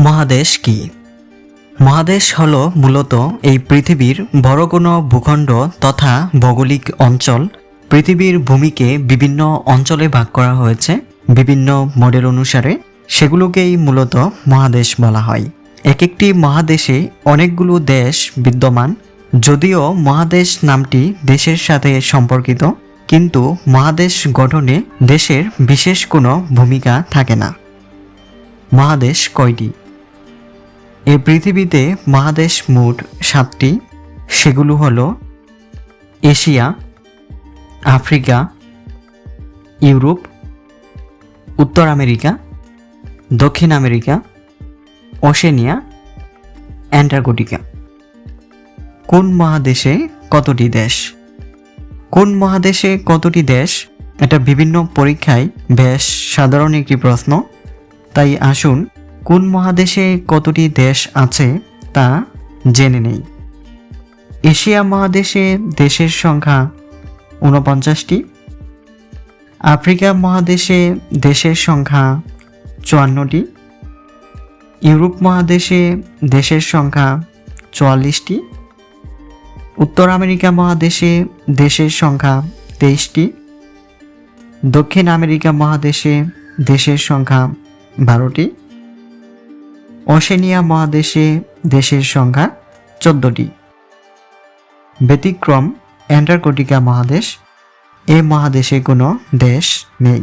মহাদেশ কি? মহাদেশ হল মূলত এই পৃথিবীর বড় কোনো ভূখণ্ড তথা ভৌগোলিক অঞ্চল। পৃথিবীর ভূমিকে বিভিন্ন অঞ্চলে ভাগ করা হয়েছে, বিভিন্ন মডেল অনুসারে। সেগুলোকেই মূলত মহাদেশ বলা হয়। এক একটি মহাদেশে অনেকগুলো দেশ বিদ্যমান। যদিও মহাদেশ নামটি দেশের সাথে সম্পর্কিত, কিন্তু মহাদেশ গঠনে দেশের বিশেষ কোনো ভূমিকা থাকে না। মহাদেশ কয়টি? এই পৃথিবীতে মহাদেশ মোট সাতটি। সেগুলো হলো এশিয়া, আফ্রিকা, ইউরোপ, উত্তর আমেরিকা, দক্ষিণ আমেরিকা, ওশেনিয়া, অ্যান্টার্কটিকা। কোন মহাদেশে কতটি দেশ? কোন মহাদেশে কতটি দেশ? এটা বিভিন্ন পরীক্ষায় বেশ সাধারণ একটি প্রশ্ন। তাই আসুন কোন মহাদেশে কতটি দেশ আছে তা জেনে নেই। এশিয়া মহাদেশে দেশের সংখ্যা ঊনপঞ্চাশটি। আফ্রিকা মহাদেশে দেশের সংখ্যা চুয়ান্নটি। ইউরোপ মহাদেশে দেশের সংখ্যা চুয়াল্লিশটি। উত্তর আমেরিকা মহাদেশে দেশের সংখ্যা তেইশটি। দক্ষিণ আমেরিকা মহাদেশে দেশের সংখ্যা বারোটি। ওশেনিয়া মহাদেশে দেশের সংখ্যা চোদ্দটি। ব্যতিক্রম অ্যান্টার্কটিকা মহাদেশ। এ মহাদেশে কোনো দেশ নেই।